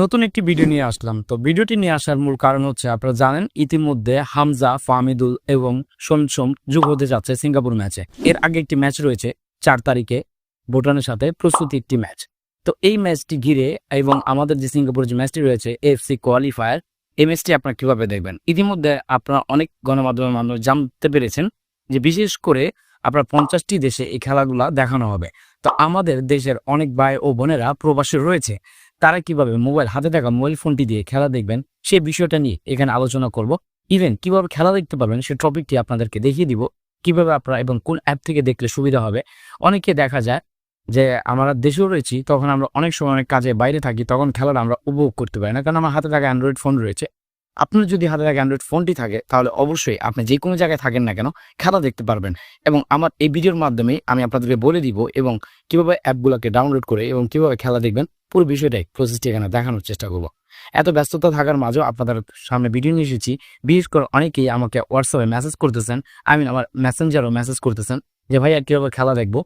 নতুন একটি ভিডিও নিয়ে আসলাম। তো ভিডিওটি নিয়ে আসার মূল কারণ হচ্ছে আপনারা জানেন, ইতিমধ্যে হামজা ফামিদুল এবং সোমসোম যোগ হতে যাচ্ছে সিঙ্গাপুর ম্যাচে। এর আগে একটি ম্যাচ রয়েছে চার তারিখে, ভুটানের সাথে প্রস্তুতি একটি ম্যাচ। তো এই ম্যাচটি ঘিরে এবং আমাদের যে সিঙ্গাপুর যে ম্যাচটি রয়েছে এফসি কোয়ালিফায়ার, এই ম্যাচটি আপনারা কীভাবে দেখবেন? ইতিমধ্যে আপনারা অনেক গণমাধ্যমের মাধ্যমে জানতে পেরেছেন যে বিশেষ করে আপনার পঞ্চাশটি দেশে এই খেলাগুলা দেখানো হবে। তো আমাদের দেশের অনেক ভাই ও বোনেরা প্রবাসী রয়েছে। তারা কীভাবে মোবাইল, হাতে থাকা মোবাইল ফোনটি দিয়ে খেলা দেখবেন, সে বিষয়টা নিয়ে এখানে আলোচনা করব। ইভেন কীভাবে খেলা দেখতে পারবেন, সে টপিকটি আপনাদেরকে দেখিয়ে দিব। কীভাবে আপনারা এবং কোন অ্যাপ থেকে দেখলে সুবিধা হবে। অনেকে দেখা যায় যে আমরা দেশেও রয়েছি, তখন আমরা অনেক সময় অনেক কাজে বাইরে থাকি, তখন খেলাটা আমরা উপভোগ করতে পারি না, কারণ আমার হাতে থাকা অ্যান্ড্রয়েড ফোন রয়েছে। আপনার যদি হাতে থাকা অ্যান্ড্রয়েড ফোনটি থাকে, তাহলে অবশ্যই আপনি যে কোনো জায়গায় থাকেন না কেন, খেলা দেখতে পারবেন। এবং আমার এই ভিডিওর মাধ্যমে আমি আপনাদেরকে বলে দিব এবং কীভাবে অ্যাপগুলোকে ডাউনলোড করে এবং কীভাবে খেলা দেখবেন, পুরো বিষয়টাই প্রসেসটি এখানে দেখানোর চেষ্টা করব। এত ব্যস্ততা থাকার মাঝেও আপনাদের সামনে ভিডিও নিয়ে এসেছি। বিশেষ করে অনেকেই আমাকে হোয়াটসঅ্যাপে মেসেজ করতেছেন আই মিন আমার মেসেঞ্জারও মেসেজ করতেছেন যে ভাই আর কীভাবে খেলা দেখব?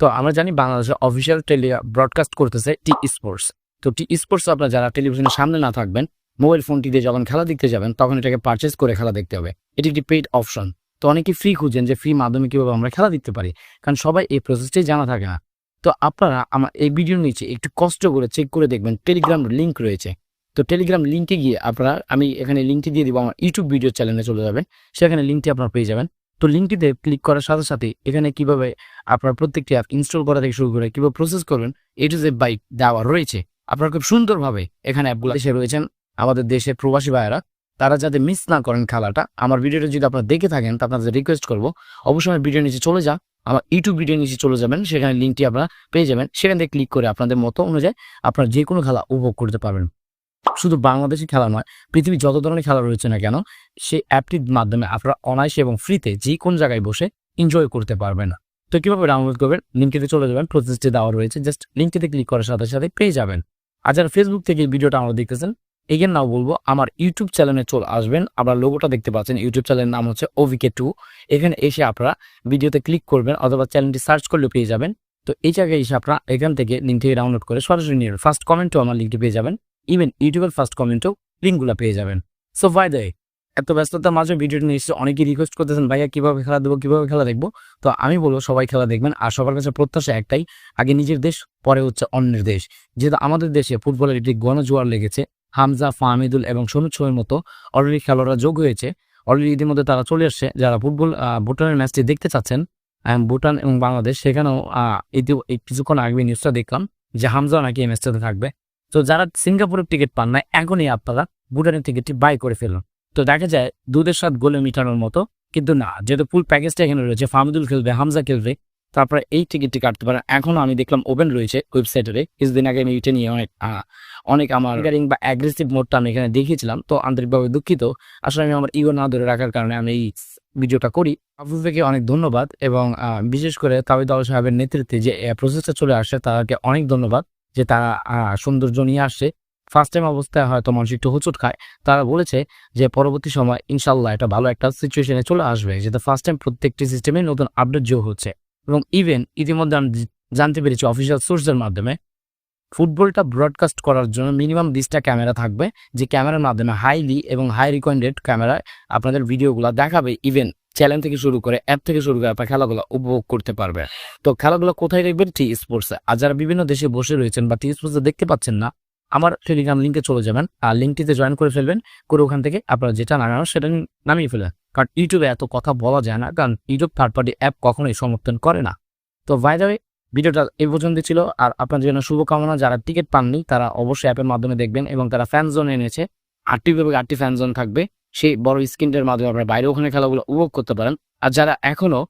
তো আমরা জানি বাংলাদেশের অফিসিয়াল টেলি ব্রডকাস্ট করতেছে টি স্পোর্টস তো টি স্পোর্টস আপনারা যারা টেলিভিশনের সামনে না থাকবেন মোবাইল ফোনটি দিয়ে যখন খেলা দেখতে যাবেন, তখন এটাকে পারচেস করে খেলা দেখতে হবে। এটি একটি পেইড অপশন তো অনেকে ফ্রি খুঁজেন যে ফ্রি মাধ্যমে কীভাবে আমরা খেলা দেখতে পারি। কারণ সবাই এই প্রসেসটাই জানা থাকে না। তো আপনারা আমার এই ভিডিওর নিচে একটু কষ্ট করে চেক করে দেখবেন টেলিগ্রাম লিঙ্ক রয়েছে। তো টেলিগ্রাম লিঙ্কে গিয়ে আপনারা, আমি এখানে লিঙ্কটি দিয়ে দিব, আমার ইউটিউব ভিডিও চ্যানেলে চলে যাবেন। সেখানে লিঙ্কটি আপনারা পেয়ে যাবেন। তো লিঙ্কটিতে ক্লিক করার সাথে সাথে এখানে কীভাবে আপনার প্রত্যেকটি অ্যাপ ইনস্টল করা থেকে শুরু করে কীভাবে প্রসেস করবেন এ টু জেড বাইক দেওয়া রয়েছে। আপনারা খুব সুন্দরভাবে এখানে অ্যাপগুলো দেশে রয়েছেন। আমাদের দেশের প্রবাসী ভাইয়েরা, তারা যাতে মিস না করেন খেলাটা, আমার ভিডিওটা যদি আপনারা দেখে থাকেন, তা আপনাদের রিকোয়েস্ট করব। অবশ্যই আমার ভিডিও নিচে চলে যা, আমার ইউটিউব ভিডিও নিচে চলে যাবেন, সেখানে লিঙ্কটি আপনারা পেয়ে যাবেন। সেখান থেকে ক্লিক করে আপনাদের মতো অনুযায়ী আপনারা যে কোনো খেলা উপভোগ করতে পারবেন। শুধু বাংলাদেশি খেলা নয়, পৃথিবীর যত ধরনের খেলা রয়েছে না কেন, সেই অ্যাপটির মাধ্যমে আপনারা অনায়াসে এবং ফ্রিতে যে কোন জায়গায় বসে এনজয় করতে পারবেন তো কীভাবে ডাউনলোড করবেন? লিঙ্কটিতে চলে যাবেন প্রসেসটি দেওয়া রয়েছে জাস্ট লিঙ্কটিতে ক্লিক করার সাথে সাথে পেয়ে যাবেন। আর যারা ফেসবুক থেকে ভিডিওটা আমরা দেখতেছেন এগেন নাও বলব, আমার ইউটিউব চ্যানেলে চলে আসবেন। আপনার লোগোটা দেখতে পাচ্ছেন। ইউটিউব চ্যানেলের নাম হচ্ছে ওভিকে টু এখানে এসে আপনারা ভিডিওতে ক্লিক করবেন অথবা চ্যানেলটি সার্চ করলে পেয়ে যাবেন। তো এই জায়গায় এসে আপনারা এখান থেকে লিঙ্ক থেকে ডাউনলোড করে সরাসরি নিয়ে ফার্স্ট কমেন্টও আমার লিঙ্কটি পেয়ে যাবেন। ইভেন ইউটিউবের ফার্স্ট কমেন্টেও লিঙ্কগুলো পেয়ে যাবেন। সো বাই দ্য এত ব্যস্ততার মাঝে ভিডিওটি নিয়ে এসে অনেকেই রিকোয়েস্ট করতেছেন, ভাইয়া, কীভাবে খেলা দেবো, কীভাবে খেলা দেখব? তো আমি বলব, সবাই খেলা দেখবেন। আর সবার কাছে প্রত্যাশা একটাই, আগে নিজের দেশ, পরে হচ্ছে অন্যের দেশ। যেহেতু আমাদের দেশে ফুটবলের একটি গণজোয়ার লেগেছে হামজা, ফাহমিদুল এবং সনুজ শোয়ের মতো অলরেডি খেলোয়াড়রা যোগ হয়েছে। অলরেডি ইতিমধ্যে তারা চলে আসছে। যারা ফুটবল ভুটানের ম্যাচটি দেখতে চাচ্ছেন ভুটান এবং বাংলাদেশ, সেখানেও কিছুক্ষণ আগে নিউজটা দেখলাম যে হামজা নাকি এই ম্যাচটাতে থাকবে। তো যারা সিঙ্গাপুরের টিকিট পান না এখনই আপনারা ভুটানের টিকিটটি বাই করে ফেলুন। তো দেখা যায়, দুধের সাথে গোলে মিটানোর মতো, কিন্তু না, যেহেতু ফুল প্যাকেজটা এখানে রয়েছে, ফাহমিদুল খেলবে, হামজা খেলবে তারপরে এই টিকিটটি কাটতে পারেন। এখনও আমি দেখলাম ওপেন রয়েছে ওয়েবসাইটে। কিছুদিন আগে আমি এটা নিয়ে অনেক অনেক আমার রিগারিং বা অ্যাগ্রেসিভ মোডটা আমি এখানে দেখিয়েছিলাম। তো আন্তরিকভাবে দুঃখিত। আসলে আমি আমার ইগো না ধরে রাখার কারণে আমি এই ভিডিওটা করি। আফুফেকে অনেক ধন্যবাদ এবং বিশেষ করে তাবিদ আল সাহেবের নেতৃত্বে যে প্রসেসটা চলে আসছে তাদেরকে অনেক ধন্যবাদ যে, তারা সৌন্দর্য নিয়ে আসছে। ফার্স্ট টাইম অবস্থায় হয়তো মানুষ একটু হোঁচট খায়। তারা বলেছে যে, পরবর্তী সময় ইনশাল্লাহ এটা ভালো একটা সিচুয়েশনে চলে আসবে, যেটা ফার্স্ট টাইম প্রত্যেকটি সিস্টেমে নতুন আপডেট যোগ হচ্ছে। এবং ইভেন ইতিমধ্যে আমি জানতে পেরেছি অফিসিয়াল সোর্সের মাধ্যমে ফুটবলটা ব্রডকাস্ট করার জন্য মিনিমাম বিশটা ক্যামেরা থাকবে, যে ক্যামেরার মাধ্যমে হাইলি এবং হাই রিকোয়েন্ডেড ক্যামেরায় আপনাদের ভিডিওগুলো দেখাবে ইভেন চ্যানেল থেকে শুরু করে অ্যাপ থেকে শুরু করে আপনার খেলাগুলো উপভোগ করতে পারবে। তো খেলাগুলো কোথায় দেখবেন? টি স্পোর্টসে আর যারা বিভিন্ন দেশে বসে রয়েছেন বা টি স্পোর্টসে দেখতে পাচ্ছেন না, আমার টেলিগ্রাম লিঙ্কে চলে যাবেন। আর লিঙ্কটিতে জয়েন করে ফেলবেন। করে ওখান থেকে আপনারা যেটা নামানো সেটা নামিয়ে ফেলেন কারণ ইউটিউবে এত কথা বলা যায় না কারণ ইউটিউব থার্ড পার্টি অ্যাপ কখনোই সমর্থন করে না। তো বাই দ্য ভিডিওটা এই পর্যন্ত ছিল আর আপনাদের জন্য শুভকামনা। যারা টিকিট পাননি তারা অবশ্যই অ্যাপের মাধ্যমে দেখবেন এবং তারা ফ্যান জোন এনেছে। আটটি বিভাগে আটটি ফ্যান জোন থাকবে। সেই বড় স্ক্রিনটার মাধ্যমে আপনারা বাইরে ওখানে খেলাগুলো উপভোগ করতে পারেন। আর যারা এখনও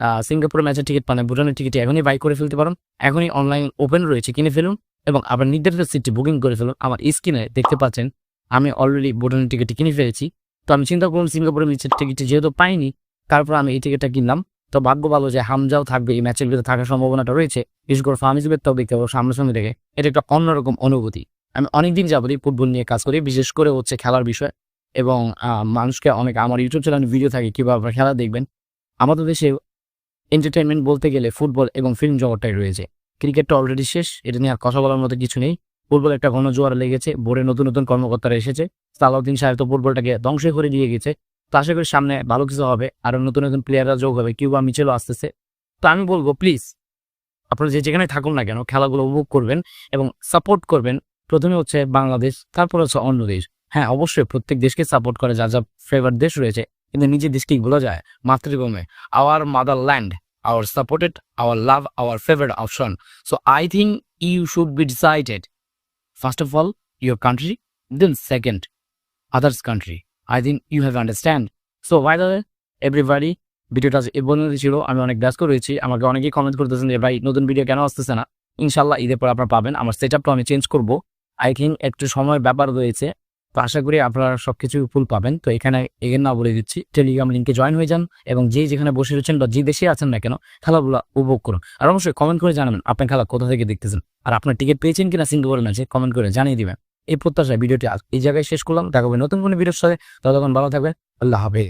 আহ, সিঙ্গাপুরের ম্যাচের টিকিট পান ভুটানের টিকিট এখনই বাই করে ফেলতে পারেন। এখনই অনলাইন ওপেন রয়েছে কিনে ফেলুন এবং আপনার নির্ধারিত সিটটি বুকিং করে ফেলুন। আমার স্ক্রিনে দেখতে পাচ্ছেন আমি অলরেডি ভুটানের টিকিটটি কিনে ফেলেছি। তো আমি চিন্তা করলাম সিঙ্গাপুরের ম্যাচের টিকিটটি যেহেতু পাইনি, তারপর আমি এই টিকিটটা কিনলাম। তো ভাগ্য ভালো যে হামজাও থাকবে, এই ম্যাচের ভিতরে থাকার সম্ভাবনাটা রয়েছে। বিশেষ করে ফার্মিজবের তবে কেবল সামনাসামনি রেখে, এটা একটা অন্যরকম অনুভূতি। আমি অনেকদিন যাবতই ফুটবল নিয়ে কাজ করি, বিশেষ করে হচ্ছে খেলার বিষয়। এবং মানুষকে অনেক, আমার ইউটিউব চ্যানেলে ভিডিও থাকে, কীভাবে আপনারা খেলা দেখবেন। আমাদের দেশে এন্টারটেনমেন্ট বলতে গেলে ফুটবল এবং ফিল্ম জগৎটাই রয়েছে। ক্রিকেটটা অলরেডি শেষ, এটা নিয়ে আর কথা বলার মতো কিছু নেই। ফুটবল একটা ঘন জোয়ার লেগেছে বোর্ডে নতুন নতুন কর্মকর্তারা এসেছে। সালাউদ্দিন সাহেব তো ফুটবলটাকে ধ্বংস করে দিয়ে গেছে। তো আশা করি সামনে ভালো কিছু হবে, আরও নতুন নতুন প্লেয়াররা যোগ হবে, কিউবা মিচেলও আসতেছে। তো আমি বলব প্লিজ আপনারা যে যেখানে থাকুন না কেন, খেলাগুলো উপভোগ করবেন এবং সাপোর্ট করবেন। প্রথমে হচ্ছে বাংলাদেশ, তারপর হচ্ছে অন্য দেশ। হ্যাঁ অবশ্যই প্রত্যেক দেশকে সাপোর্ট করে, যা যা ফেভার দেশ রয়েছে, কিন্তু নিজের দেশকে বলা যায়। মাতৃভূমি our motherland our supported our love our favourite option so I think you should be decided first of all your country second, second others country I you you understand. So by the way, everybody, ভিডিওটা এ পর্যন্ত ছিল। আমি অনেক ব্যস্ত রয়েছি। আমাকে অনেকেই comment করতেছেন যে ভাই নতুন ভিডিও কেন আসতেছে না? ইনশাল্লাহ ঈদের পর আপনারা পাবেন। আমার সেট আপটা আমি চেঞ্জ করব। আই থিঙ্ক একটু সময় ব্যাপার রয়েছে। তো আশা করি আপনারা সবকিছু ফুল পাবেন। তো এখানে এগেন না বলে দিচ্ছি টেলিগ্রাম লিঙ্কে জয়েন হয়ে যান এবং যে যেখানে বসে রয়েছেন বা যে দেশে আছেন না কেন খেলাগুলো উপভোগ করুন। আর অবশ্যই কমেন্ট করে জানাবেন, আপনার খেলা কোথা থেকে দেখতেছেন? আর আপনার টিকিট পেয়েছেন কিনা সিঙ্গাপুরের ম্যাচে কমেন্ট করে জানিয়ে দিবেন। এই প্রত্যাশায় ভিডিওটি এই জায়গায় শেষ করলাম। দেখা হবে নতুন কোনো ভিডিওর সাথে। ততক্ষণ ভালো থাকবে আল্লাহ হাফেজ।